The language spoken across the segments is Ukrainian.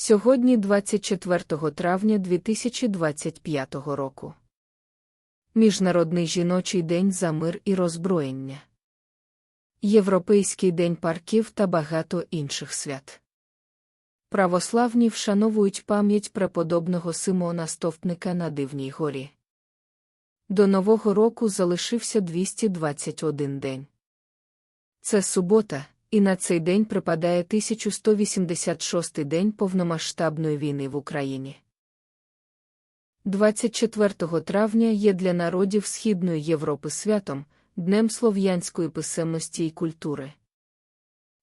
Сьогодні 24 травня 2025 року. Міжнародний жіночий день за мир і роззброєння. Європейський день парків та багато інших свят. Православні вшановують пам'ять преподобного Симона Стовпника на Дивній горі. До Нового року залишився 221 день. Це субота, і на цей день припадає 1186 день повномасштабної війни в Україні. 24 травня є для народів Східної Європи святом, Днем слов'янської писемності і культури.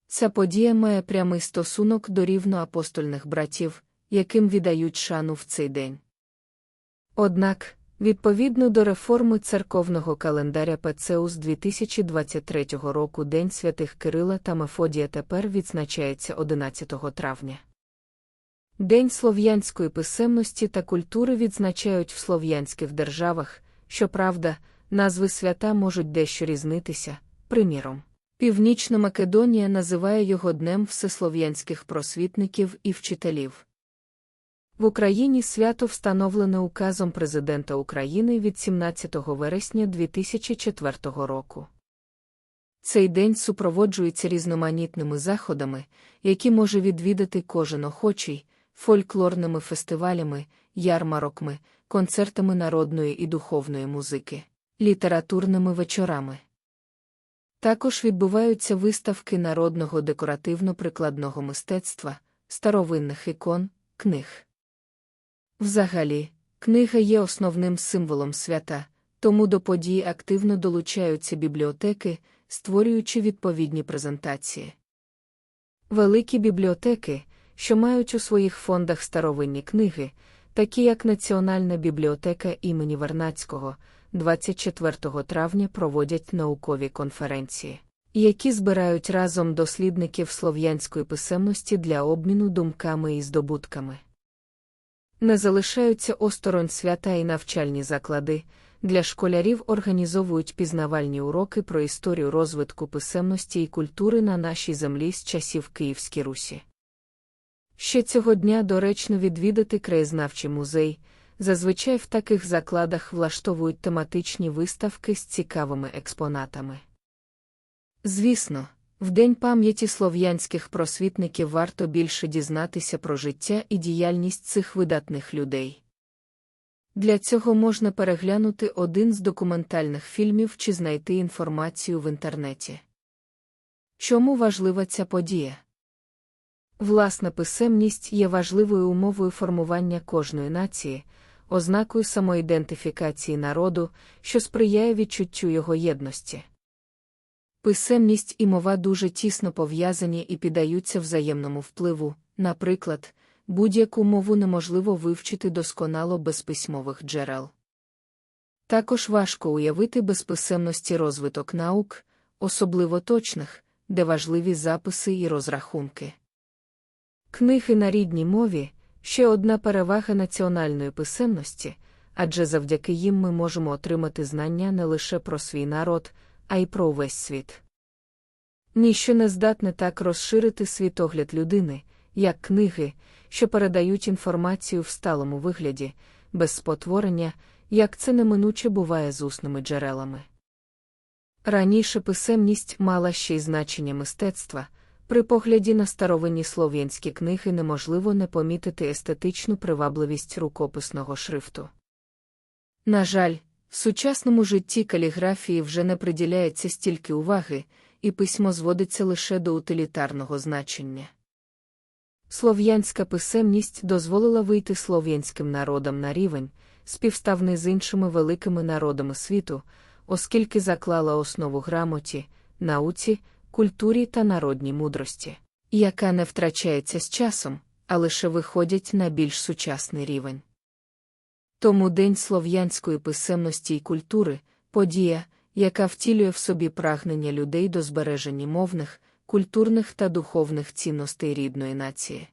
Ця подія має прямий стосунок до рівноапостольних братів, яким віддають шану в цей день. Однак, Відповідно до реформи церковного календаря ПЦУ 2023 року День святих Кирила та Мефодія тепер відзначається 11 травня. День слов'янської писемності та культури відзначають в слов'янських державах, щоправда, назви свята можуть дещо різнитися, приміром. Північна Македонія називає його Днем всеслов'янських просвітників і вчителів. В Україні свято встановлене указом Президента України від 17 вересня 2004 року. Цей день супроводжується різноманітними заходами, які може відвідати кожен охочий, фольклорними фестивалями, ярмароками, концертами народної і духовної музики, літературними вечорами. Також відбуваються виставки народного декоративно-прикладного мистецтва, старовинних ікон, книг. Взагалі, книга є основним символом свята, тому до події активно долучаються бібліотеки, створюючи відповідні презентації. Великі бібліотеки, що мають у своїх фондах старовинні книги, такі як Національна бібліотека імені Вернацького, 24 травня проводять наукові конференції, які збирають разом дослідників слов'янської писемності для обміну думками і здобутками. Не залишаються осторонь свята і навчальні заклади. Для школярів організовують пізнавальні уроки про історію розвитку писемності і культури на нашій землі з часів Київській Русі. Ще цього дня доречно відвідати краєзнавчий музей. Зазвичай в таких закладах влаштовують тематичні виставки з цікавими експонатами. Звісно, в День пам'яті слов'янських просвітників варто більше дізнатися про життя і діяльність цих видатних людей. Для цього можна переглянути один з документальних фільмів чи знайти інформацію в інтернеті. Чому важлива ця подія? Власна писемність є важливою умовою формування кожної нації, ознакою самоідентифікації народу, що сприяє відчуттю його єдності. Писемність і мова дуже тісно пов'язані і піддаються взаємному впливу, наприклад, будь-яку мову неможливо вивчити досконало без письмових джерел. Також важко уявити без писемності розвиток наук, особливо точних, де важливі записи і розрахунки. Книги на рідній мові ще одна перевага національної писемності, адже завдяки їм ми можемо отримати знання не лише про свій народ а й про увесь світ. Ніщо не здатне так розширити світогляд людини, як книги, що передають інформацію в сталому вигляді, без спотворення, як це неминуче буває з усними джерелами. Раніше писемність мала ще й значення мистецтва. При погляді на старовинні слов'янські книги неможливо не помітити естетичну привабливість рукописного шрифту. На жаль, в сучасному житті каліграфії вже не приділяється стільки уваги, і письмо зводиться лише до утилітарного значення. Слов'янська писемність дозволила вийти слов'янським народам на рівень, співставний з іншими великими народами світу, оскільки заклала основу грамоті, науці, культурі та народній мудрості, яка не втрачається з часом, а лише виходять на більш сучасний рівень. Тому День слов'янської писемності й культури подія, яка втілює в собі прагнення людей до збереження мовних, культурних та духовних цінностей рідної нації.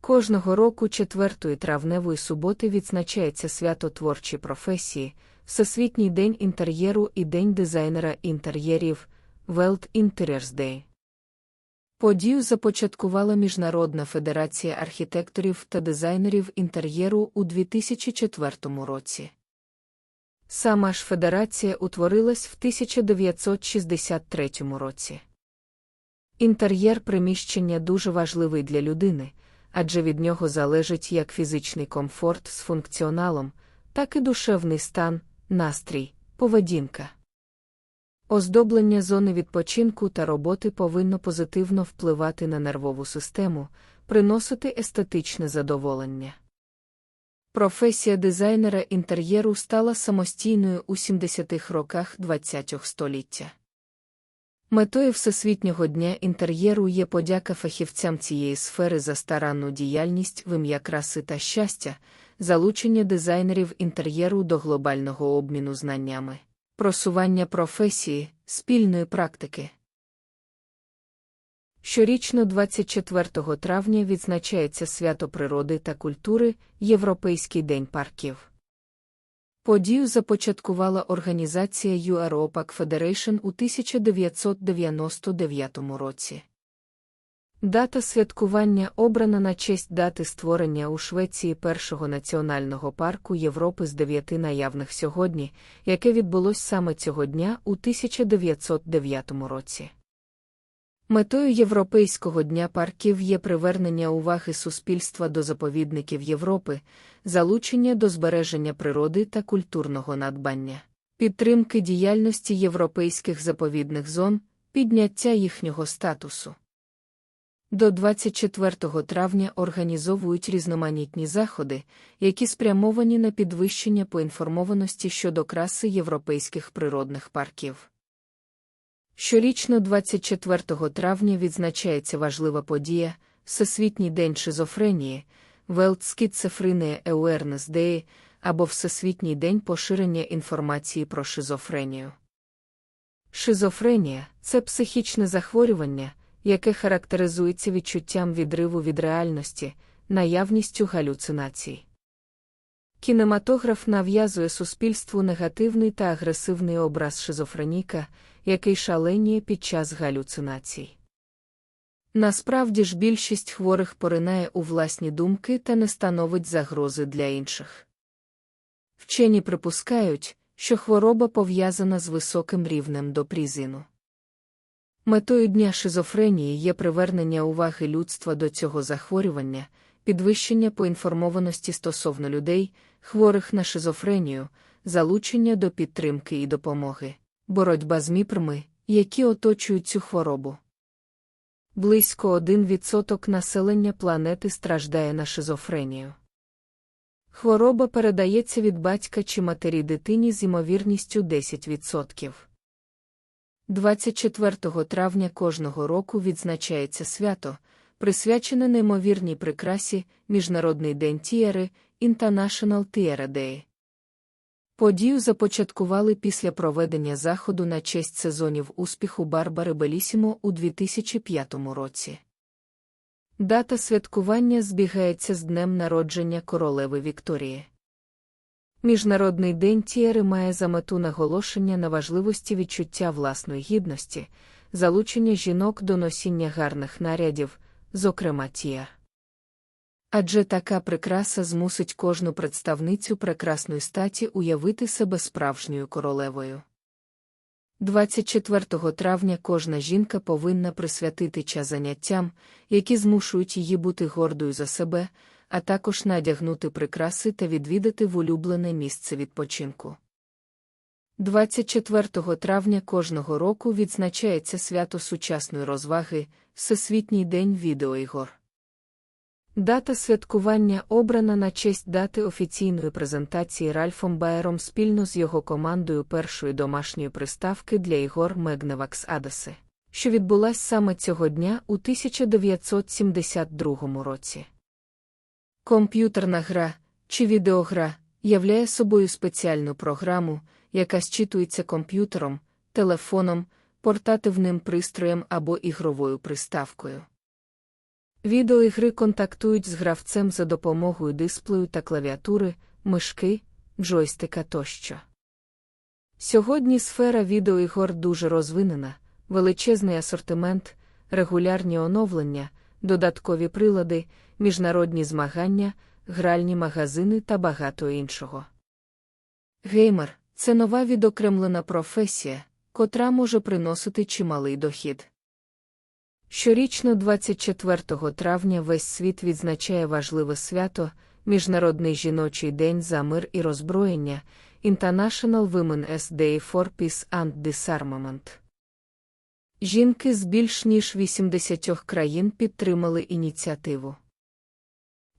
Кожного року четвертої травневої суботи відзначається свято творчі професії, Всесвітній день інтер'єру і День дизайнера інтер'єрів World Interiors Day. Подію започаткувала Міжнародна федерація архітекторів та дизайнерів інтер'єру у 2004 році. Сама ж федерація утворилась в 1963 році. Інтер'єр приміщення дуже важливий для людини, адже від нього залежить як фізичний комфорт з функціоналом, так і душевний стан, настрій, поведінка. Оздоблення зони відпочинку та роботи повинно позитивно впливати на нервову систему, приносити естетичне задоволення. Професія дизайнера інтер'єру стала самостійною у 70-х роках ХХ століття. Метою Всесвітнього дня інтер'єру є подяка фахівцям цієї сфери за старанну діяльність в ім'я краси та щастя, залучення дизайнерів інтер'єру до глобального обміну знаннями, просування професії, спільної практики. Щорічно 24 травня відзначається свято природи та культури Європейський день парків. Подію започаткувала організація UROPAC Federation у 1999 році. Дата святкування обрана на честь дати створення у Швеції першого національного парку Європи з дев'яти наявних сьогодні, яке відбулось саме цього дня у 1909 році. Метою Європейського дня парків є привернення уваги суспільства до заповідників Європи, залучення до збереження природи та культурного надбання, підтримки діяльності європейських заповідних зон, підняття їхнього статусу. До 24 травня організовують різноманітні заходи, які спрямовані на підвищення поінформованості щодо краси європейських природних парків. Щорічно 24 травня відзначається важлива подія Всесвітній день шизофренії, World Schizophrenia Awareness Day або Всесвітній день поширення інформації про шизофренію. Шизофренія це психічне захворювання, яке характеризується відчуттям відриву від реальності, наявністю галюцинацій. Кінематограф нав'язує суспільству негативний та агресивний образ шизофреніка, який шаленіє під час галюцинацій. Насправді ж більшість хворих поринає у власні думки та не становить загрози для інших. Вчені припускають, що хвороба пов'язана з високим рівнем допрізину. Метою дня шизофренії є привернення уваги людства до цього захворювання, підвищення поінформованості стосовно людей, хворих на шизофренію, залучення до підтримки і допомоги, боротьба з міпрами, які оточують цю хворобу. Близько 1% населення планети страждає на шизофренію. Хвороба передається від батька чи матері дитині з ймовірністю 10%. 24 травня кожного року відзначається свято, присвячене неймовірній прикрасі Міжнародний день Тієри International Tiara Day. Подію започаткували після проведення заходу на честь сезонів успіху Барбари Белісімо у 2005 році. Дата святкування збігається з днем народження королеви Вікторії. Міжнародний день Тієри має за мету наголошення на важливості відчуття власної гідності, залучення жінок до носіння гарних нарядів, зокрема тієр. Адже така прикраса змусить кожну представницю прекрасної статі уявити себе справжньою королевою. 24 травня кожна жінка повинна присвятити час заняттям, які змушують її бути гордою за себе, а також надягнути прикраси та відвідати в улюблене місце відпочинку. 24 травня кожного року відзначається свято сучасної розваги Всесвітній день відеоігор. Дата святкування обрана на честь дати офіційної презентації Ральфом Байером спільно з його командою першої домашньої приставки для ігор Мегневакс Адаси, що відбулась саме цього дня у 1972 році. Комп'ютерна гра чи відеогра являє собою спеціальну програму, яка зчитується комп'ютером, телефоном, портативним пристроєм або ігровою приставкою. Відеоігри контактують з гравцем за допомогою дисплею та клавіатури, мишки, джойстика тощо. Сьогодні сфера відеоігор дуже розвинена, величезний асортимент, регулярні оновлення, додаткові прилади, міжнародні змагання, гральні магазини та багато іншого. Геймер це нова відокремлена професія, котра може приносити чималий дохід. Щорічно 24 травня весь світ відзначає важливе свято, Міжнародний жіночий день за мир і роззброєння, International Women's Day for Peace and Disarmament. Жінки з більш ніж 80 країн підтримали ініціативу.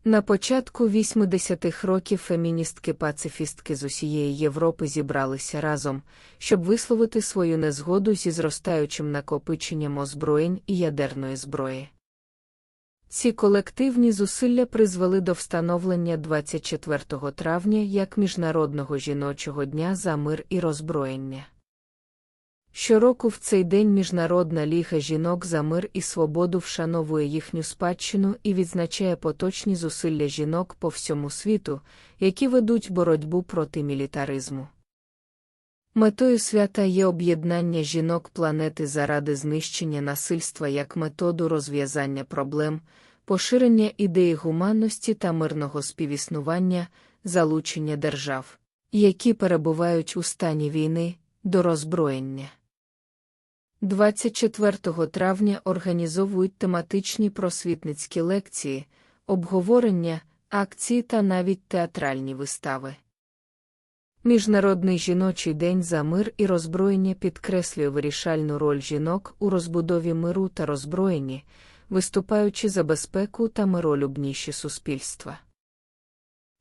На початку 80-х років феміністки-пацифістки з усієї Європи зібралися разом, щоб висловити свою незгоду зі зростаючим накопиченням озброєнь і ядерної зброї. Ці колективні зусилля призвели до встановлення 24 травня як Міжнародного жіночого дня за мир і роззброєння. Щороку в цей день Міжнародна ліга жінок за мир і свободу вшановує їхню спадщину і відзначає поточні зусилля жінок по всьому світу, які ведуть боротьбу проти мілітаризму. Метою свята є об'єднання жінок планети заради знищення насильства як методу розв'язання проблем, поширення ідеї гуманності та мирного співіснування, залучення держав, які перебувають у стані війни, до роззброєння. 24 травня організовують тематичні просвітницькі лекції, обговорення, акції та навіть театральні вистави. Міжнародний жіночий день за мир і роззброєння підкреслює вирішальну роль жінок у розбудові миру та роззброєнні, виступаючи за безпеку та миролюбніші суспільства.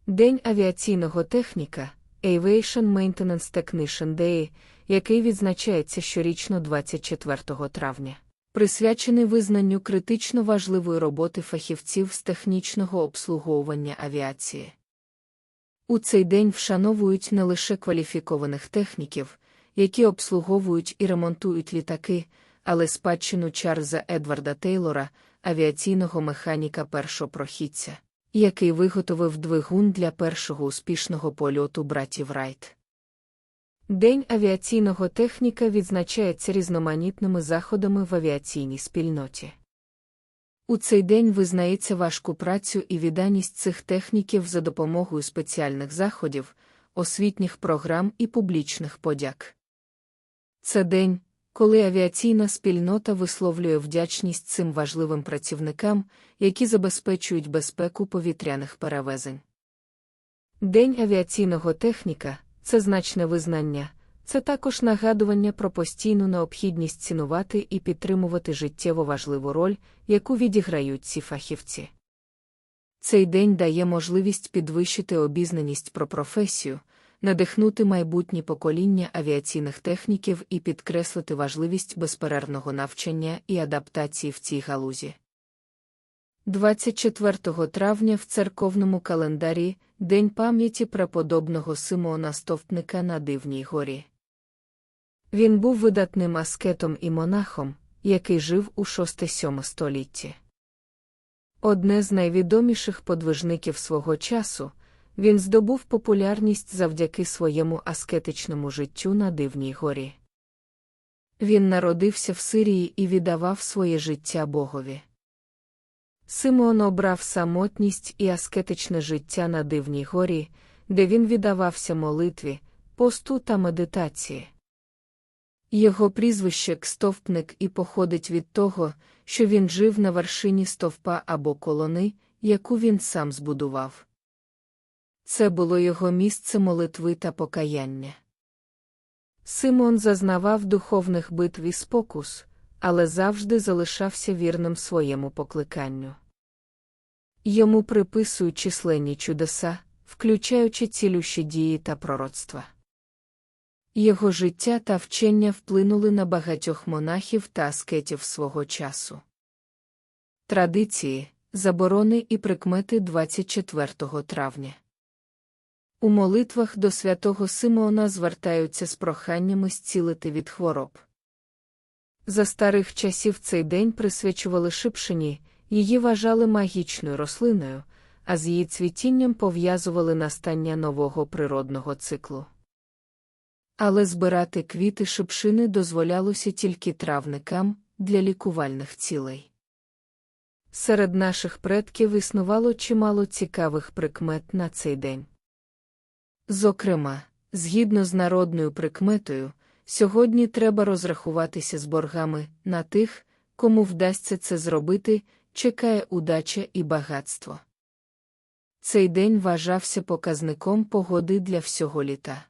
День авіаційного техніка Aviation Maintenance Technician Day, який відзначається щорічно 24 травня, присвячений визнанню критично важливої роботи фахівців з технічного обслуговування авіації. У цей день вшановують не лише кваліфікованих техніків, які обслуговують і ремонтують літаки, але спадщину Чарльза Едварда Тейлора, авіаційного механіка першопрохідця, який виготовив двигун для першого успішного польоту братів Райт. День авіаційного техніка відзначається різноманітними заходами в авіаційній спільноті. У цей день визнається важку працю і відданість цих техніків за допомогою спеціальних заходів, освітніх програм і публічних подяк. Це день, коли авіаційна спільнота висловлює вдячність цим важливим працівникам, які забезпечують безпеку повітряних перевезень. День авіаційного техніка це значне визнання. Це також нагадування про постійну необхідність цінувати і підтримувати життєво важливу роль, яку відіграють ці фахівці. Цей день дає можливість підвищити обізнаність про професію, надихнути майбутні покоління авіаційних техніків і підкреслити важливість безперервного навчання і адаптації в цій галузі. 24 травня в церковному календарі День пам'яті преподобного Симона Стовпника на Дивній горі. Він був видатним аскетом і монахом, який жив у 6-7 столітті. Одне з найвідоміших подвижників свого часу, він здобув популярність завдяки своєму аскетичному життю на Дивній горі. Він народився в Сирії і віддавав своє життя Богові. Симон обрав самотність і аскетичне життя на Дивній горі, де він віддавався молитві, посту та медитації. Його прізвище Кстовпник і походить від того, що він жив на вершині стовпа або колони, яку він сам збудував. Це було його місце молитви та покаяння. Симон зазнавав духовних битв і спокус, але завжди залишався вірним своєму покликанню. Йому приписують численні чудеса, включаючи цілющі дії та пророцтва. Його життя та вчення вплинули на багатьох монахів та аскетів свого часу. Традиції, заборони і прикмети 24 травня. У молитвах до святого Симеона звертаються з проханнями зцілити від хвороб. За старих часів цей день присвячували шипшині, її вважали магічною рослиною, а з її цвітінням пов'язували настання нового природного циклу. Але збирати квіти шипшини дозволялося тільки травникам, для лікувальних цілей. Серед наших предків існувало чимало цікавих прикмет на цей день. Зокрема, згідно з народною прикметою, сьогодні треба розрахуватися з боргами на тих, кому вдасться це зробити, чекає удача і багатство. Цей день вважався показником погоди для всього літа.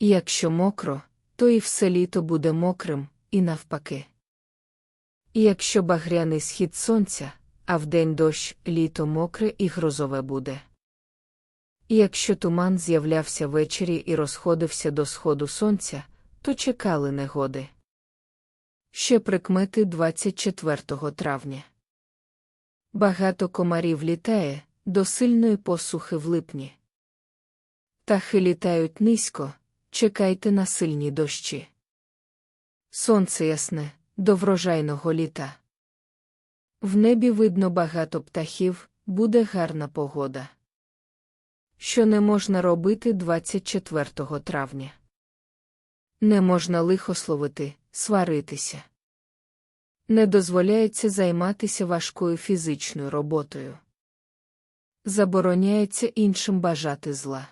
Якщо мокро, то і все літо буде мокрим, і навпаки. Якщо багряний схід сонця, а вдень дощ, літо мокре і грозове буде. І якщо туман з'являвся ввечері і розходився до сходу сонця, то чекали негоди. Ще прикмети 24 травня. Багато комарів літає до сильної посухи в липні. Птахи літають низько, чекайте на сильні дощі. Сонце ясне, до врожайного літа. В небі видно багато птахів, буде гарна погода. Що не можна робити 24 травня? Не можна лихословити, сваритися. Не дозволяється займатися важкою фізичною роботою. Забороняється іншим бажати зла.